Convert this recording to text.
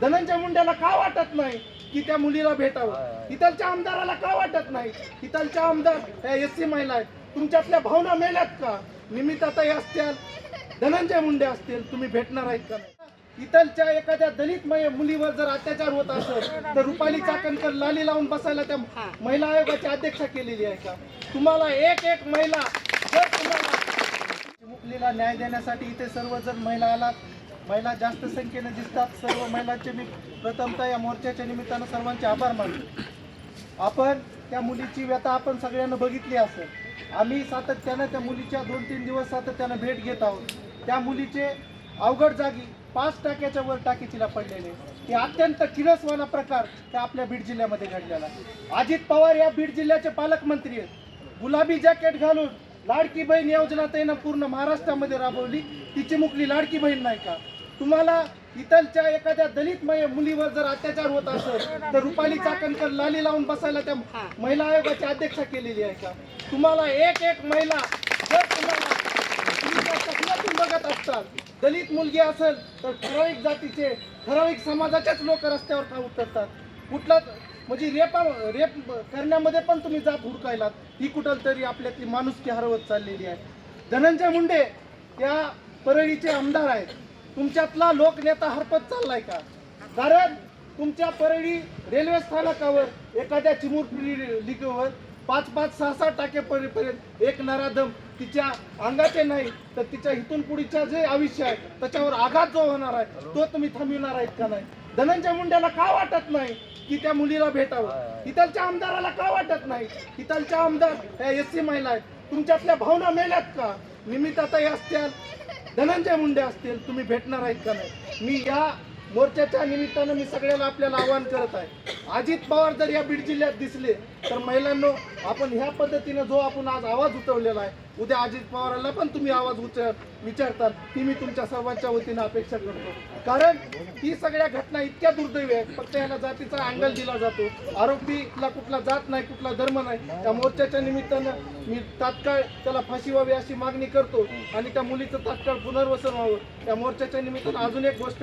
धनंजय मुंडेला का वाटत नाही की त्या मुलीला भेटावं? इथलच्या आमदाराला का वाटत नाही? इथलच्या आमदार एस सी महिला आहेत. तुमच्यातल्या भावना मेल्यात का? निमित्ताताई असतील. धनंजय मुंडे असतील. तुम्ही भेटणार आहेत का नाही? इथलच्या एखाद्या दलित मै- मुलीवर जर अत्याचार होत असेल तर रुपाली चाकणकर लाली लावून बसायला त्या महिला आयोगाची अध्यक्षा केलेली आहे का? तुम्हाला एक एक महिला जर तुम्हाला मुलीला न्याय देण्यासाठी इथे सर्व जर महिला आलात महिला जास्त संख्येने दिसतात. सर्व महिलांचे मी प्रथमतः या मोर्चाच्या निमित्तानं सर्वांचे आभार मानतो. आपण त्या मुलीची व्यथा आपण सगळ्यांना बघितली असेल. आम्ही सातत्यानं त्या मुलीच्या दोन तीन दिवस सातत्यानं भेट घेत आहोत. त्या मुलीचे अवघड जागी पाच टाक्याच्या वर टाकी तिला पडलेले. हे अत्यंत किरसवाना प्रकार त्या आपल्या बीड जिल्ह्यामध्ये घडलेला. अजित पवार या बीड जिल्ह्याचे पालकमंत्री आहेत. गुलाबी जॅकेट घालून लाडकी बहीण योजना त्यानं पूर्ण महाराष्ट्रामध्ये राबवली. तिची मुकली लाडकी बहीण नाही का? तुम्हाला इथलच्या एखाद्या दलित मुलीवर जर अत्याचार होत असेल तर रुपाली चाकणकर लाली लावून बसायला त्या महिला आयोगाची अध्यक्षा केलेली आहे का? तुम्हाला एक एक महिला जर तुम्हाला बघत असताल दलित मुलगी असेल तर ठराविक जातीचे ठराविक समाजाचेच लोक रस्त्यावर का उतरतात कुठला म्हणजे रेपा रेप करण्यामध्ये पण तुम्ही जात हुडकायलात. ही कुठं तरी आपल्यातली माणुसकी हरवत चाललेली आहे. धनंजय मुंडे त्या परळीचे आमदार आहेत. तुमच्यातला लोकनेता हरपत चाललाय का? कारण तुमच्या परळी रेल्वे स्थानकावर एखाद्या चिमुरपुरी पाच पाच सहा सहा टाकेपर्यंत एक नराधम तिच्या अंगाचे नाही तर तिच्या इथून पुढीच्या जे आयुष्य आहे त्याच्यावर आघात जो होणार आहे तो तुम्ही थांबविणार आहेत का नाही? धनंजय मुंड्याला का वाटत नाही की त्या मुलीला भेटावं? इथलच्या आमदाराला का वाटत नाही? इथलच्या आमदार एस सी महिला आहेत. तुमच्यातल्या भावना मेल्यात का? निमित्ताताई असतील. धनंजय मुंडे असतील तुम्ही भेटणार आहेत का नाही? मी या मोर्चाच्या निमित्तानं मी सगळ्याला आपल्याला आवाहन करत आहे. अजित पवार जर या बीड जिल्ह्यात दिसले तर महिलांनो आपण ह्या पद्धतीनं जो आपण आज आवाज उठवलेला आहे उद्या अजित पवारांना पण तुम्ही आवाज उच विचारताल ती मी तुमच्या सर्वांच्या वतीनं अपेक्षा करतो. कारण ही सगळ्या घटना इतक्या दुर्दैवी आहेत. फक्त याला जातीचा अँगल दिला जातो. आरोपीला कुठला जात नाही कुठला धर्म नाही. त्या मोर्चाच्या निमित्तानं मी तात्काळ त्याला फाशी व्हावी अशी मागणी करतो आणि त्या मुलीचं तात्काळ पुनर्वसन व्हावं. त्या मोर्चाच्या निमित्तानं अजून एक गोष्ट